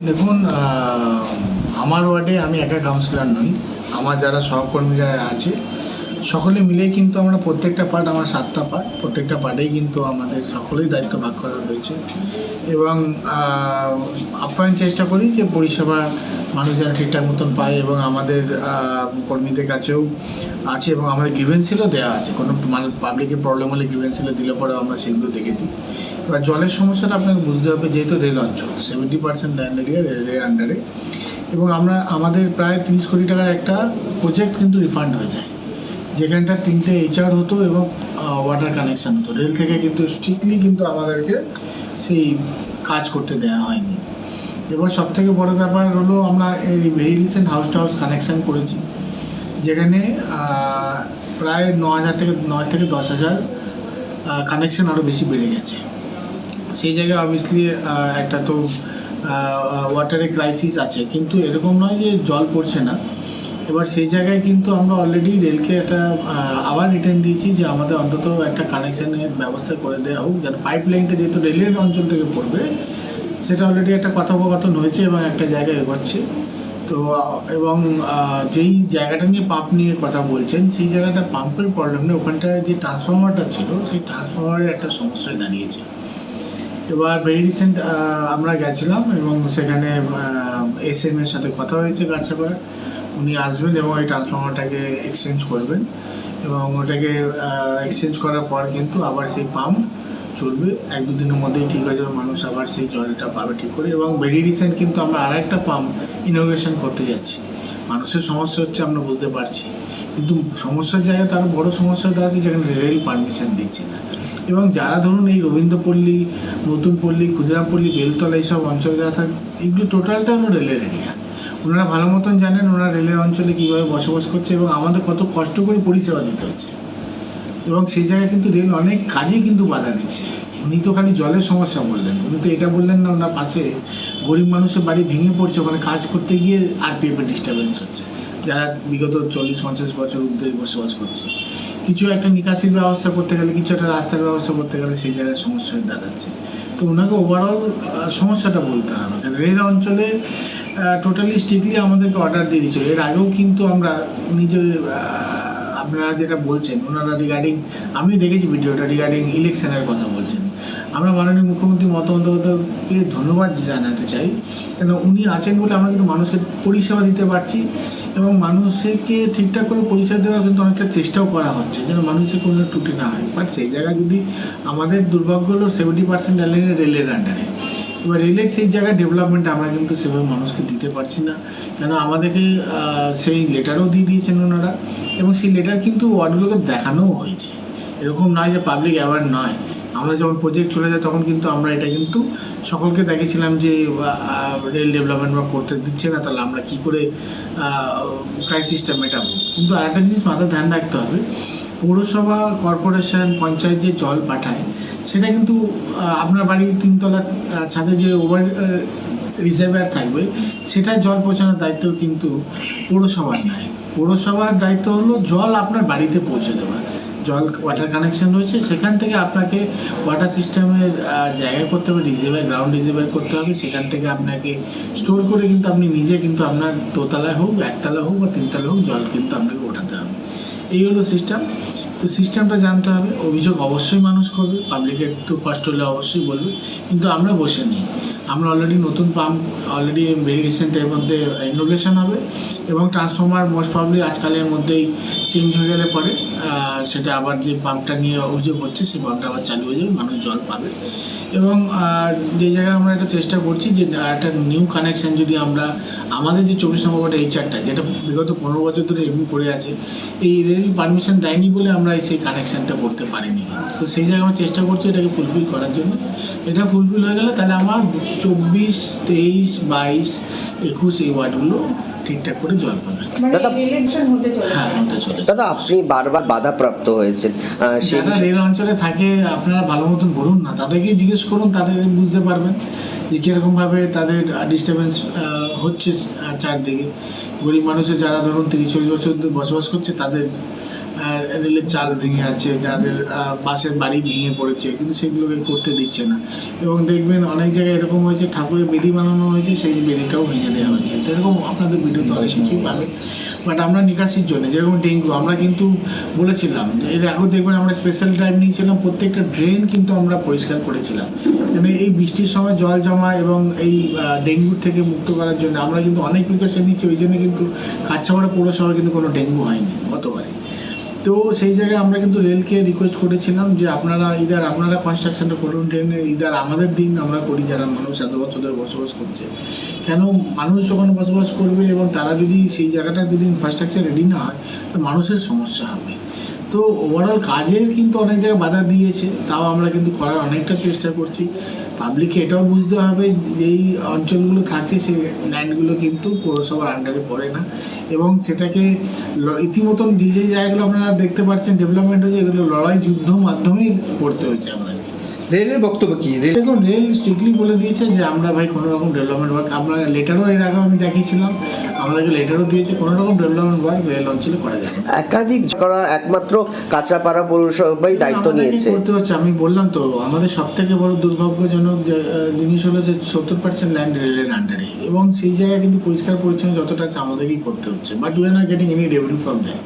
দেখুন আমার ওয়ার্ডে আমি একা কাউন্সিলর নই। আমার যারা সহকর্মীরা আছে সকলে মিলেই কিন্তু আমরা প্রত্যেকটা পার্ট আমার সাতটা পার্ট প্রত্যেকটা পার্টেই কিন্তু আমাদের সকলেই দায়িত্ব ভাগ করা রয়েছে এবং আপ্যায়ন চেষ্টা করি যে পরিষেবা মানুষ যেন ঠিকঠাক মতন পায় এবং আমাদের কর্মীদের কাছেও আছে এবং আমাদের গ্রিভেন্সিলও দেওয়া আছে। কোনো পাবলিকের প্রবলেম হলে গ্রিভেন্সিলে দিলে পরে আমরা সেগুলো দেখে দিই। এবার জলের সমস্যাটা আপনাকে বুঝতে হবে যেহেতু রেল অঞ্চল সেভেন্টি পার্সেন্ট ল্যান্ড এরিয়া রেলের আন্ডারে এবং আমরা, আমাদের প্রায় তিরিশ কোটি টাকার একটা প্রজেক্ট কিন্তু রিফান্ড হয়ে যায়। যেখানটা তিনটে এইচআর হতো এবং ওয়াটার কানেকশান হতো। রেল থেকে কিন্তু স্ট্রিক্টলি কিন্তু আমাদেরকে সেই কাজ করতে দেওয়া হয়নি। এবার সব থেকে বড় ব্যাপার হলো আমরা এই very recent house to house connection করেছি, যেখানে প্রায় ন হাজার থেকে নয় থেকে দশ হাজার কানেকশান আরও বেশি বেড়ে গেছে। সেই জায়গায় অবভিয়াসলি একটা তো ওয়াটারের ক্রাইসিস আছে। কিন্তু এরকম নয় যে জল পড়ছে না। এবার সেই জায়গায় কিন্তু আমরা অলরেডি রেলকে একটা আবার রিটার্ন দিয়েছি যে আমাদের অন্তত একটা কানেকশনের ব্যবস্থা করে দেওয়া হোক, যেন পাইপ লাইনটা যেহেতু রেলের অঞ্চল থেকে পড়বে, সেটা অলরেডি একটা কথোপকথন হয়েছে এবং একটা জায়গায় এগোচ্ছে। তো এবং যেই জায়গাটা নিয়ে পাম্প নিয়ে কথা বলছেন, সেই জায়গাটা পাম্পের প্রবলেম নেই। ওখানটায় যে ট্রান্সফরমারটা ছিল, সেই ট্রান্সফরমারের একটা সমস্যায় দাঁড়িয়েছে। এবার ভেরি রিসেন্ট আমরা গেছিলাম এবং সেখানে এস এম এর সাথে কথা হয়েছে গাছাপাড়া উনি আসবেন এবং এই ট্রান্সফরমারটাকে এক্সচেঞ্জ করবেন এবং ওটাকে এক্সচেঞ্জ করার পর কিন্তু আবার সেই পাম্প চলবে। এক দু দিনের মধ্যেই ঠিক হয়ে যাবে, মানুষ আবার সেই জলটা পাবে ঠিক করে। এবং ভেরি রিসেন্ট কিন্তু আমরা আর একটা পাম্প ইনোভেশন করতে যাচ্ছি। মানুষের সমস্যা হচ্ছে আমরা বুঝতে পারছি। কিন্তু সমস্যার জায়গায় তার বড় সমস্যা দাঁড়াচ্ছে যেখানে রেল পারমিশন দিচ্ছে না। এবং যারা ধরুন এই রবীন্দ্রপল্লী, নতুন পল্লী, ক্ষুদিরামপল্লী, বেলতলা এইসব অঞ্চলে যারা থাকে, এগুলো টোটালটা হলো রেলের এরিয়া ওনারা ভালো মতন জানেন ওনারা রেলের অঞ্চলে কীভাবে বসবাস করছে এবং আমাদের কত কষ্ট করে পরিষেবা দিতে হচ্ছে। এবং সেই জায়গায় কিন্তু রেল অনেক কাজেই কিন্তু বাধা দিচ্ছে। উনি তো খালি জলের সমস্যা বললেন। উনি তো এটা বললেন না, ওনার পাশে গরিব মানুষের বাড়ি ভেঙে পড়ছে, ওখানে কাজ করতে গিয়ে আরপিএফের ডিস্টারবেন্স হচ্ছে। যারা বিগত চল্লিশ, পঞ্চাশ বছর অব্দি বসবাস করছে। কিছু একটা নিকাশির ব্যবস্থা করতে গেলে, কিছু একটা রাস্তার ব্যবস্থা করতে গেলে সেই জায়গায় সমস্যা দাঁড়াচ্ছে। তো ওনাকে ওভারঅল সমস্যাটা বলতে হবে। রেল অঞ্চলে টোটালি স্ট্রিক্টলি আমাদেরকে অর্ডার দিয়ে দিচ্ছিল এর আগেও কিন্তু আমরা যে আপনারা যেটা বলছেন, ওনারা রিগার্ডিং আমি দেখেছি ভিডিওটা রিগার্ডিং ইলেকশনের কথা বলছেন। আমরা মাননীয় মুখ্যমন্ত্রী মমতা বন্দ্যোপাধ্যায়কে ধন্যবাদ জানাতে চাই। কেন, উনি আছেন বলে আমরা কিন্তু মানুষকে পরিষেবা দিতে পারছি এবং মানুষকে ঠিকঠাক করে পরিষেবা দেওয়ার কিন্তু অনেকটা চেষ্টাও করা হচ্ছে যেন মানুষের কোনো ত্রুটি না হয়। বাট সেই জায়গায় যদি আমাদের দুর্ভাগ্য হলো সেভেন্টি পার্সেন্ট রেলের রেলের আন্ডারে এবার রেলের সেই জায়গায় ডেভেলপমেন্ট আমরা কিন্তু সেভাবে মানুষকে দিতে পারছি না। কেন আমাদেরকে সেই লেটারও দিয়ে দিয়েছেন ওনারা এবং সেই লেটার কিন্তু ওয়ার্ডগুলোকে দেখানোও হয়েছে। এরকম নয় যে পাবলিক অ্যাওয়ার নয়। আমরা যখন প্রজেক্ট চলে যায় তখন কিন্তু আমরা এটা কিন্তু সকলকে দেখেছিলাম যে রেল ডেভেলপমেন্ট বা করতে দিচ্ছে না, তাহলে আমরা কী করে ক্রাইসিসটা মেটাবো? কিন্তু আরেকটা জিনিস মাথায় ধ্যান রাখতে হবে পৌরসভা কর্পোরেশন পঞ্চায়েত যে জল পাঠায়, সেটা কিন্তু আপনার বাড়ির তিনতলা ছাদে যে ওভার রিজার্ভার থাকবে, সেটা জল পৌঁছানোর দায়িত্ব কিন্তু পৌরসভার নয় পৌরসভার দায়িত্ব হলো জল আপনার বাড়িতে পৌঁছে দেওয়া। জল ওয়াটার কানেকশন রয়েছে, সেখান থেকে আপনাকে ওয়াটার সিস্টেমের জায়গা করতে হবে রিজার্ভার গ্রাউন্ড রিজার্ভার করতে হবে, সেখান থেকে আপনাকে স্টোর করে কিন্তু আপনি নিজে কিন্তু আপনার দোতলায় হোক একতলা হোক বা তিনতলা হোক জল কিন্তু আপনাকে ওঠাতে হবে। এই হলো সিস্টেম তো সিস্টেমটা জানতে হবে। অভিযোগ অবশ্যই মানুষ করবে। পাবলিকের একটু কষ্ট হলে অবশ্যই বলবে। কিন্তু আমরা বসে নেই। আমরা অলরেডি নতুন পাম্প অলরেডি ভেরি রিসেন্টের মধ্যে ইনোভেশন হবে এবং ট্রান্সফর্মার মোস্ট প্রবলি আজকালের মধ্যেই চেঞ্জ হয়ে গেলে পরে সেটা আবার যে পাম্পটা নিয়ে অভিযোগ হচ্ছে, সেই পাম্পটা আবার চালু হয়ে যাবে, মানুষ জল পাবে। এবং যে জায়গায় আমরা একটা চেষ্টা করছি যে একটা নিউ কানেকশান যদি আমরা, আমাদের যে চব্বিশ নম্বর ওয়ার্ডের এইচআরটা যেটা বিগত পনেরো বছর ধরে এমনি পড়ে আছে, এই রেল পারমিশন দেয়নি বলে আমরা সেই কানেকশানটা করতে পারিনি। তো সেই জায়গায় আমরা চেষ্টা করছি এটাকে ফুলফিল করার জন্য। এটা ফুলফিল হয়ে গেলে তাহলে আমার চব্বিশ তেইশ বাইশ একুশ এই ওয়ার্ডগুলো ঠিকঠাক করে জল পাবে। মানে দাদা- ইলেকশন হতে চলেছে। হ্যাঁ হতে চলেছে। দাদা আপনি বারবার বাধাপ্রাপ্ত হয়েছেন। যারা রেল অঞ্চলে থাকে আপনারা ভালো মতন বলুন না। তাদেরকেই জিজ্ঞেস করুন তাদের বুঝতে পারবেন যে কীরকমভাবে তাদের ডিস্টারবেন্স হচ্ছে চারদিকে। গরিব মানুষের যারা ধরুন তিরিশ চল্লিশ বছর ধরে বসবাস করছে তাদের রেলের চাল ভেঙে আছে যাদের বাসের বাড়ি ভেঙে পড়েছে কিন্তু সেগুলোকে করতে দিচ্ছে না। এবং দেখবেন অনেক জায়গায় এরকম হয়েছে ঠাকুরের বেদি বানানো হয়েছে সেই বেদিটাও ভেঙে দেওয়া হয়েছে। তো এরকম আপনাদের ভিডিওতে অনেক কিছুই বাট আমরা নিকাশির জন্য যেরকম ডেঙ্গু আমরা কিন্তু বলেছিলাম এর আগেও দেখবেন আমরা স্পেশাল টাইম নিয়েছিলাম প্রত্যেকটা ড্রেন কিন্তু আমরা পরিষ্কার করেছিলাম। মানে এই বৃষ্টির সময় জল জমা এবং এই আহ, ডেঙ্গুর থেকে মুক্ত করার জন্য আমরা কিন্তু অনেক প্রিকশন নিচ্ছি ওই জন্য কিন্তু কাছাপাড়া পৌরসভায় কিন্তু কোনো ডেঙ্গু হয়নি গতবারে। তো সেই জায়গায় আমরা কিন্তু রেলকে রিকোয়েস্ট করেছিলাম যে আপনারা ইদার আপনারা কনস্ট্রাকশনটা করুন ট্রেনে ইদার আমাদের দিন আমরা করি, যারা মানুষ এত বছর ধরে বসবাস করছে। কেন মানুষ যখন বসবাস করবে এবং তারা যদি সেই জায়গাটা যদি ইনফ্রাস্ট্রাকচার রেডি না হয়, তো মানুষের সমস্যা হবে। তো ওভারঅল কাজের কিন্তু অনেক জায়গায় বাধা দিয়েছে, তাও আমরা কিন্তু করার অনেকটা চেষ্টা করছি। পাবলিককে এটাও বুঝতে হবে যেই অঞ্চলগুলো থাকছে সেই ল্যান্ডগুলো কিন্তু পৌরসভার আন্ডারে পড়ে না। এবং সেটাকে ইতিমতন যে যে জায়গাগুলো আপনারা দেখতে পাচ্ছেন ডেভেলপমেন্ট হয়েছে এগুলো লড়াই যুদ্ধ মাধ্যমেই করতে হয়েছে আমাদেরকে রেলের বক্তব্য কি? রেল দেখুন রেল স্ট্রিক্টলি বলে দিয়েছে যে আমরা ভাই কোনো রকম ডেভেলপমেন্ট ওয়ার্ক আমরা লেটারও এর আগে আমি দেখিয়েছিলাম আমাদেরকে লেটারও দিয়েছে কোনো রকম ডেভেলপমেন্ট ওয়ার্ক রেল অঞ্চলে করা যাবে একাধিক করার একমাত্র কাঁচরাপাড়া পৌরসভাই দায়িত্ব নিয়েছে। করতে হচ্ছে আমি বললাম তো আমাদের সব থেকে বড় দুর্ভাগ্যজনক জিনিস হলো যে সত্তর পার্সেন্ট ল্যান্ড রেলের আন্ডারে এবং সেই জায়গায় কিন্তু পরিষ্কার পরিচ্ছন্ন যতটা আছে আমাদেরকেই করতে হচ্ছে। But we are not getting any revenue from that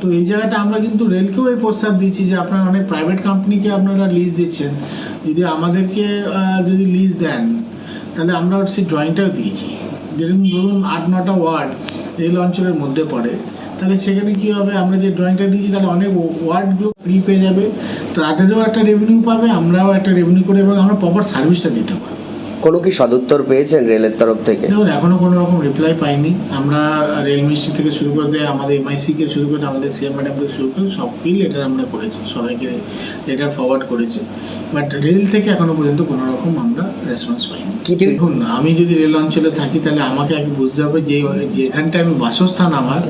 তো এই জায়গাটা আমরা কিন্তু রেলকেও এই প্রস্তাব দিচ্ছি যে আপনারা অনেক প্রাইভেট কোম্পানিকে আপনারা লিজ দিচ্ছেন। যদি আমাদেরকে যদি লিজ দেন, তাহলে আমরা সেই ড্রয়িংটাও দিয়েছি। যেরকম ধরুন আট নটা ওয়ার্ড রেল অঞ্চলের মধ্যে পড়ে, তাহলে সেখানে কী হবে? আমরা যে ড্রয়িংটা দিয়েছি, তাহলে অনেক ওয়ার্ডগুলো ফ্রি পেয়ে যাবে। তাদেরও একটা রেভিনিউ পাবে, আমরাও একটা রেভিনিউ করে এবং আমরা প্রপার সার্ভিসটা দিতে পারব। কোনো কি সদুত্তর পেয়েছেন রেলের তরফ থেকে? দেখুন এখনও কোনো রকম রিপ্লাই পাইনি। আমরা রেল মিনিস্ট্রি থেকে শুরু করে দিয়ে আমাদের এমআইসি কে শুরু করে আমাদের সিএম ম্যাডাম থেকে শুরু করে সবকেই লেটার আমরা করেছি সবাইকে লেটার ফরওয়ার্ড করেছি। বাট রেল থেকে এখনও পর্যন্ত কোনো রকম আমরা রেসপন্স পাইনি। কি দেখুন আমি যদি রেল অঞ্চলে থাকি তাহলে আমাকে আগে বুঝতে হবে যে যেখানটায় আমি বাসস্থান আমার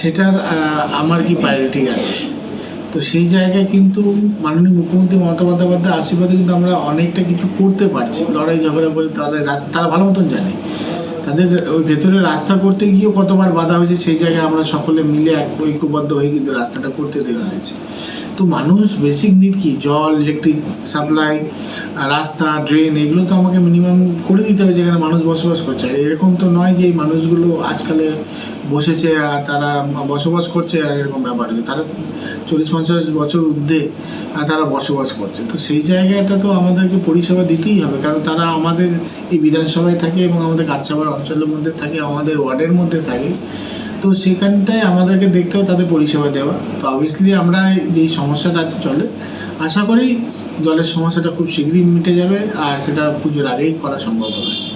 সেটার আমার কি প্রায়োরিটি আছে? তো সেই জায়গায় কিন্তু মাননীয় মুখ্যমন্ত্রী মমতা বন্দ্যোপাধ্যায় আশীর্বাদে কিন্তু আমরা অনেকটা কিছু করতে পারছি। লড়াই ঝগড়া করে তাদের রাস্তা তারা ভালো মতন জানে। তাদের ওই ভেতরে রাস্তা করতে গিয়েও কতবার বাধা হয়েছে, সেই জায়গায় আমরা সকলে মিলে এক ঐক্যবদ্ধ হয়ে কিন্তু রাস্তাটা করতে দেওয়া হয়েছে। তো মানুষ বেসিক নিড কি? জল ইলেকট্রিক সাপ্লাই রাস্তা ড্রেন এগুলো তো আমাকে মিনিমাম করে দিতে হবে যেখানে মানুষ বসবাস করছে। আর এরকম তো নয় যে এই মানুষগুলো আজকালে বসেছে আর তারা বসবাস করছে আর এরকম ব্যাপার তারা চল্লিশ পঞ্চাশ বছর ঊর্ধ্বে তারা বসবাস করছে। তো সেই জায়গাটা তো আমাদেরকে পরিষেবা দিতেই হবে, কারণ তারা আমাদের এই বিধানসভায় থাকে এবং আমাদের কাছাপাড়া অঞ্চলের মধ্যে থাকে, আমাদের ওয়ার্ডের মধ্যে থাকে। তো সেখানটায় আমাদেরকে দেখতে হবে, তাদের পরিষেবা দেওয়া। তো অবভিয়াসলি আমরা যেই সমস্যাটা আছে চলে। আশা করি জলের সমস্যাটা খুব শীঘ্রই মিটে যাবে, আর সেটা পুজোর আগেই করা সম্ভব হবে।